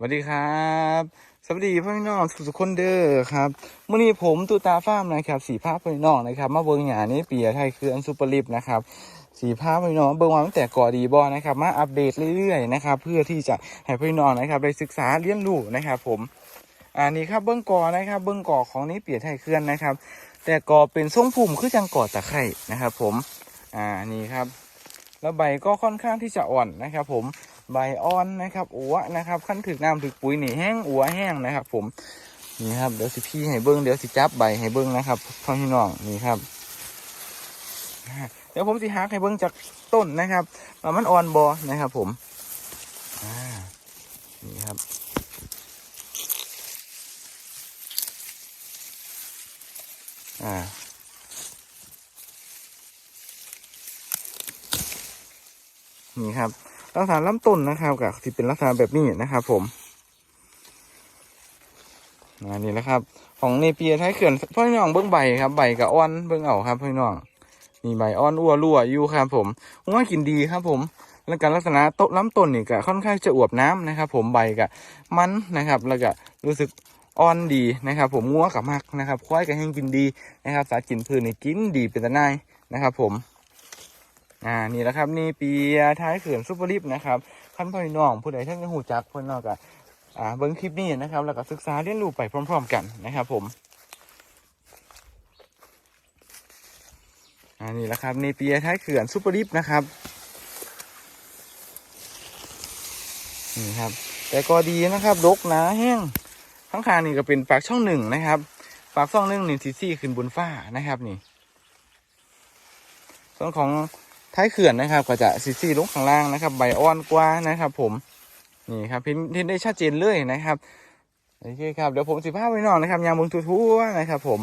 สวัสดีครับสวัสดีพ่อพี่น้องทุกๆคนเด้อครับมื่อนี้ผมตูตาฟ้ามนะครับสีภาพพ่อพี่น้องนะครับมาเบิ่งหยานี้เปียไทยคืออันซูเปอร์ลิฟนะครับสีภาพพ่อพี่น้องเบิ่งมาตั้งแต่ก่อดีบอนะครับมาอัปเดตเรื่อยๆนะครับเพื่อที่จะให้พ่อพี่น้องนะครับได้ศึกษาเรียนรู้นะครับผมอันนี้ครับเบื้งก่อนะครับเบื้งก่อของนี้เปียไทยเคลื่อนนะครับ แต่ก่อเป็นทรงพุ่มคือจังก่อตะไคร่นะครับ ผมอ่านี่ครับ แล้วใบก็ค่อนข้างที่จะอ่อนนะครับ ผมใบอ่อนนะครับอัวนะครับขั้นถึกน้ำถึกปุ๋ยนี่แห้งอัวแห้งนะครับ ผมนี่ครับเดี๋ยวสิพี่ให้เบิ้งเดี๋ยวสิจับใบให้เบิ้งนะครับพ่อพี่น้องนี่ครับเดี๋ยวผมสิหักให้เบิ้งจากต้นนะครับว่ามันอ่อนบอนะครับ ผมนี่ครับอ่า นี่ครับลักษณะลำต้นนะครับกับที่เป็นลักษณะแบบนี้นะครับ ผมอันนี้นะครับ ของเนเปียไทยเขื่อนพ่อพี่น้องเบิ้องใบครับใบกับอ้อนเบิ้องเอาครับพ่อพี่น้องมีใบอ้อนอ้วรั่วอยู่ครับ ผมว่ากินดีครับ ผมแล้วการลักษณะต้นลำต้นนี่ก็ค่อนข้างจะอวบน้ำนะครับ ผมใบกับมันนะครับ แล้วก็รู้สึกอ่อนดีนะครับ ผมงัวกับมักนะครับควายกับแห้งกินดีนะครับ สากินพืชนี่กินดีเป็นตะนายนะครับ ผม อ่านี่แหละครับนี่ปีท้ายเขื่อนซุปเปอร์ลิฟนะครับขั้นพ่อน้องผู้ใดท่านจะหูจักเพื่อนนอกก็อ่าเบิ้งคลิปนี้นะครับ แล้วก็ศึกษาเรียนรู้ไปพร้อม ๆ กันนะครับ ผมอ่านี่แหละครับนี่ปีท้ายเขื่อนซุปเปอร์ลิฟนะครับนี่ครับ แต่ก็ดีนะครับรกนาแห้งข้างคางนี่ก็เป็นปากช่องหนึ่งนะครับปากช่องหนึ่งนี่ซีซี่ขึ้นบนฟ้านะครับนี่ส่วนของ ท้ายเขื่อนนะครับ ก็จะซีซีลงข้างล่างนะครับ ใบอ่อนกว่านะครับ ผมนี่ครับเห็นเห็นได้ชัดเจนเลยนะครับโอเคครับเดี๋ยวผมสิพาไปนอนนะครับยามเบึงทั่วๆนะครับ ผม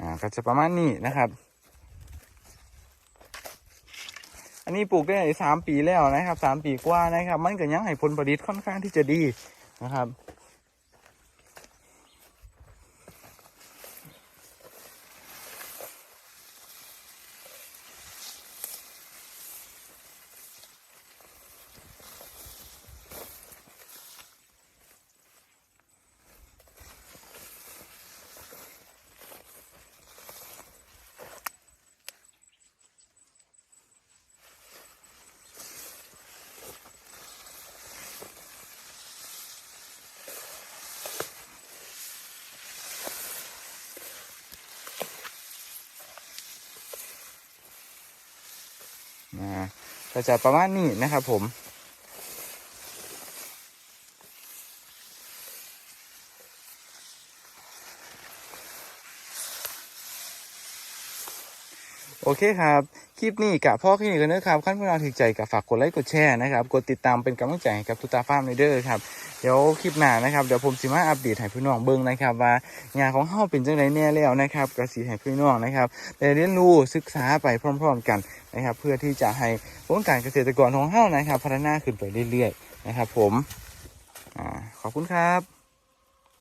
อ่าก็จะประมาณนี้นะครับ อันนี้ปลูกได้สามปีแล้วนะครับสามปีกว่านะครับ มันก็ยังให้ผลผลิตค่อนข้างที่จะดีนะครับ ก็จะประมาณนี้นะครับผม โอเคครับ คลิปนี้กะพ่อแค่นี้กันนะครับขั้นผู้นำถึงใจกับฝากกดไลค์กดแชร์นะครับ กดติดตามเป็นกำลังใจกับทุตาฟาร์มในเด้อครับ เดี๋ยวคลิปหน้านะครับ เดี๋ยวผมสิมาอัปเดตให้พี่น้องเบิ่งนะครับ ว่างานของเฮาเป็นจังไดแน่แล้วนะครับกสิให้พี่น้องนะครับได้เรียนรู้ศึกษาไปพร้อม ๆ กันนะครับ เพื่อที่จะให้วงการเกษตรกรของเฮานะครับ พัฒนาขึ้นไปเรื่อยๆนะครับ ผมอขอบคุณครับ